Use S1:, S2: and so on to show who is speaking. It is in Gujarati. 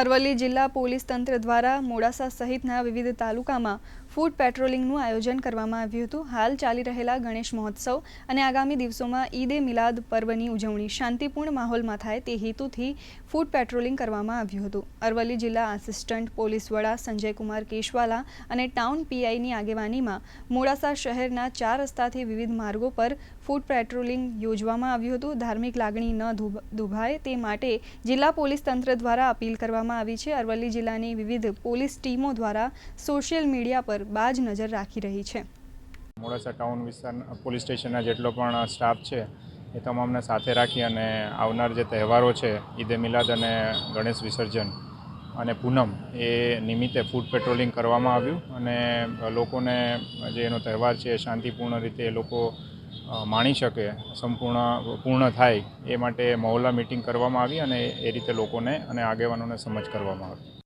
S1: અરવલ્લી જિલ્લા પોલીસ તંત્ર દ્વારા મોડાસા સહિતના વિવિધ તાલુકામાં ફૂડ પેટ્રોલિંગનું આયોજન કરવામાં આવ્યું હતું. હાલ ચાલી રહેલા ગણેશ મહોત્સવ અને આગામી દિવસોમાં ઈદે મિલાદ પર્વની ઉજવણી શાંતિપૂર્ણ માહોલમાં થાય તે હેતુથી ફૂડ પેટ્રોલિંગ કરવામાં આવ્યું હતું. અરવલ્લી જિલ્લા આસિસ્ટન્ટ પોલીસ વડા સંજયકુમાર કેશવાલા અને ટાઉન પીઆઈની આગેવાનીમાં મોડાસા શહેરના ચાર રસ્તાથી વિવિધ માર્ગો પર ફૂડ પેટ્રોલિંગ યોજવામાં આવ્યું હતું. ધાર્મિક લાગણી ન દુભાય તે માટે જિલ્લા પોલીસ તંત્ર દ્વારા અપીલ કરવામાં આવી છે. અરવલ્લી જિલ્લાની વિવિધ પોલીસ ટીમો દ્વારા સોશિયલ મીડિયા પર બાજ નજર રાખી રહી છે.
S2: મોડાસા ટાઉન વિસ્તારના પોલીસ સ્ટેશનના જેટલો પણ સ્ટાફ છે, એ તમામને સાથે રાખી અને આવનાર જે તહેવારો છે, ઈદે મિલાદ અને ગણેશ વિસર્જન અને પૂનમ, એ નિમિત્તે ફૂડ પેટ્રોલિંગ કરવામાં આવ્યું અને લોકોને જે એનો તહેવાર છે શાંતિપૂર્ણ રીતે એ લોકો માણી શકે, સંપૂર્ણ, પૂર્ણ થાય એ માટે મહોલ્લા મિટિંગ કરવામાં આવી અને એ રીતે લોકોને અને આગેવાનોને સમજ કરવામાં આવી.